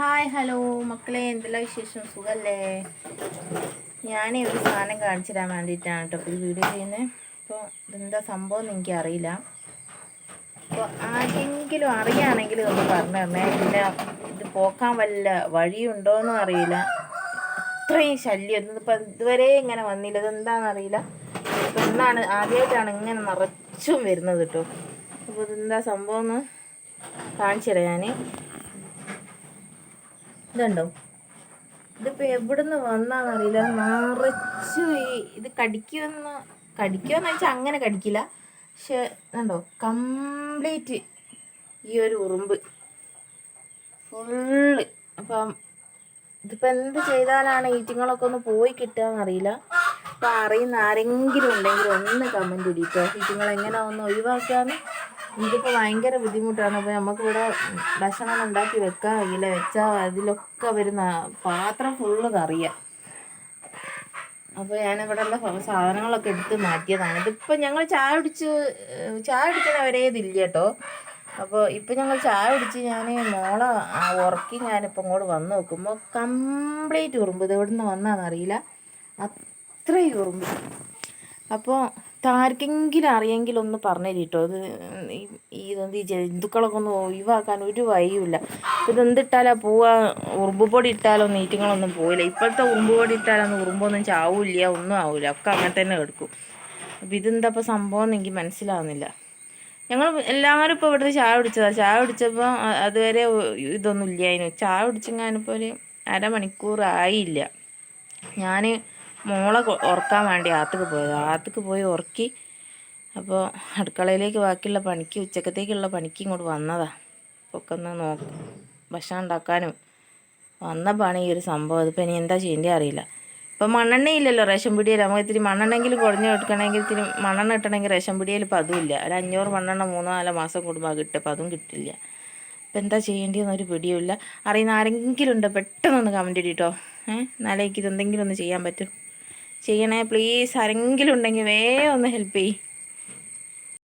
Hi hello. മക്കളെ എന്തെല്ലാം വിശേഷം? സുഖല്ലേ? ഞാൻ ഒരു സാധനം കാണിച്ചു തരാൻ വേണ്ടിയിട്ടാണ് കേട്ടോ ഈ വീഡിയോ ചെയ്യുന്നത് അപ്പോൾ ഇതെന്താ സംഭവം എന്ന് എനിക്കറിയില്ല അപ്പോൾ ആരെങ്കിലും അറിയുകയാണെങ്കിൽ ഒന്ന് പറഞ്ഞു തരണേ ഇതിന്റെ ഇത് പോക്കാൻ വല്ല വഴിയുണ്ടോയെന്നും അറിയില്ല. അത്രയും ശല്യം. ഇതിപ്പോൾ ഇതുവരെ ഇങ്ങനെ വന്നില്ല. ഇതെന്താണെന്നറിയില്ല ഇപ്പം ഇന്നാണ് ആദ്യമായിട്ടാണ് ഇങ്ങനെ നിറച്ചും വരുന്നത് കേട്ടോ. അപ്പോൾ ഇതെന്താ സംഭവം എന്ന് കാണിച്ചു തരാം ഞാൻ ഇതുണ്ടോ? ഇതിപ്പോൾ എവിടുന്ന് വന്നാന്നറിയില്ല. നിറച്ചു ഈ ഇത് കടിക്കുമെന്ന് കടിക്കുമെന്ന് വെച്ചാൽ അങ്ങനെ കടിക്കില്ല. പക്ഷെ ഇതുണ്ടോ? കംപ്ലീറ്റ് ഈ ഒരു ഉറുമ്പ്. ഫുള്ള്. അപ്പം ഇതിപ്പോൾ എന്ത് ചെയ്താലാണ് ഈറ്റിങ്ങളൊക്കെ ഒന്ന് പോയി കിട്ടുകയെന്നറിയില്ല അപ്പോൾ അറിയുന്ന ആരെങ്കിലും ഉണ്ടെങ്കിൽ ഒന്ന് കമന്റ് ഇടിയിട്ടോ ഈറ്റിങ്ങൾ എങ്ങനെ ഒന്ന് ഒഴിവാക്കാന്ന്? ഇതിപ്പോൾ ഭയങ്കര ബുദ്ധിമുട്ടാണ്. അപ്പോൾ നമുക്കിവിടെ ഭക്ഷണം ഉണ്ടാക്കി വെക്കാൻ കഴിയില്ല. വെച്ചാൽ അതിലൊക്കെ വരുന്ന പാത്രം ഫുള്ള് കറിയാം. അപ്പോൾ ഞാനിവിടെ ഉള്ള സാധനങ്ങളൊക്കെ എടുത്ത് മാറ്റിയതാണ്. ഇതിപ്പോൾ ഞങ്ങൾ ചായ കുടിച്ച് ചായ കുടിക്കുന്നവരേ ഇതില്ല കേട്ടോ. അപ്പോൾ ഇപ്പം ഞങ്ങൾ ചായ കുടിച്ച് ഞാൻ മോളെ ഉറക്കി ഞാനിപ്പോൾ ഇങ്ങോട്ട് വന്ന് നോക്കുമ്പോൾ കംപ്ലീറ്റ് ഉറുമ്പ്. ഇത് എവിടെ നിന്ന് വന്നാന്നറിയില്ല അത്രയും ഉറുമ്പ്. അപ്പോൾ ആർക്കെങ്കിലും അറിയെങ്കിൽ ഒന്ന് പറഞ്ഞു കേട്ടോ ഇത് ഇതെന്ത് ഈ ജന്തുക്കളൊക്കെ ഒന്ന് ഒഴിവാക്കാൻ ഒരു വഴിയുമില്ല. ഇതെന്തിട്ടാലാ പോവാ? ഉറുമ്പ് പൊടി ഇട്ടാലോ നീറ്റിങ്ങളൊന്നും പോയില്ല ഇപ്പോഴത്തെ ഉറുമ്പ് പൊടി ഇട്ടാലൊന്നും ഉറുമ്പൊന്നും ചാവില്ല ഒന്നും ആവില്ല. ഒക്കെ അങ്ങനെ തന്നെ എടുക്കും. അപ്പം ഇതെന്താ സംഭവം എന്ന് എനിക്ക് മനസ്സിലാവുന്നില്ല. ഞങ്ങൾ എല്ലാവരും ഇപ്പോൾ ഇവിടുന്ന് ചായ പിടിച്ചതാണ് ചായ പിടിച്ചപ്പോൾ അതുവരെ ഇതൊന്നും ഇതൊന്നും ഇല്ലായിരുന്നു. ചായ പിടിച്ചെങ്ങാനിപ്പോൾ ഒരു അരമണിക്കൂർ ആയില്ല ഞാൻ മോളെ ഉറക്കാൻ വേണ്ടി ആത്തുക്ക് പോയത്. ആത്തുക്ക് പോയി ഉറക്കി അപ്പോൾ അടുക്കളയിലേക്ക് ബാക്കിയുള്ള പണിക്ക് ഉച്ചക്കത്തേക്കുള്ള പണിക്ക് ഇങ്ങോട്ട് വന്നതാ. ഒക്കെ ഒന്ന് നോക്കും ഭക്ഷണം ഉണ്ടാക്കാനും. വന്നപ്പോഴാണ് ഈ ഒരു സംഭവം. അതിപ്പോൾ ഇനി എന്താ ചെയ്യേണ്ടത് അറിയില്ല. ഇപ്പം മണ്ണെണ്ണ ഇല്ലല്ലോ റേഷൻ പിടിയിൽ നമുക്ക് ഇത്തിരി മണ്ണെണ്ണെങ്കിലും കുറഞ്ഞ് എടുക്കണമെങ്കിൽ ഇത്തിരി മണ്ണെണ്ണ കിട്ടണമെങ്കിൽ റേഷൻ പിടിയിൽ ഇപ്പം അതുമില്ല ഒരു അഞ്ഞൂറ് മണ്ണെണ്ണ മൂന്നോ നാലോ മാസം കൂടുമ്പോൾ കിട്ടും. അപ്പം അതും കിട്ടില്ല. ഇപ്പം എന്താ ചെയ്യേണ്ടതെന്നൊരു പിടിയുമില്ല. അറിയുന്ന ആരെങ്കിലും ഉണ്ടോ? പെട്ടെന്നൊന്ന് കമന്റ് ഇടിട്ടോ ഏഹ് എന്നാലേ എനിക്ക് ഇതെന്തെങ്കിലും ഒന്ന് ചെയ്യാൻ പറ്റും. ചെയ്യണേ പ്ലീസ് ആരെങ്കിലും ഉണ്ടെങ്കിൽ വേ ഒന്ന് ഹെൽപ്പ് ചെയ്യ്.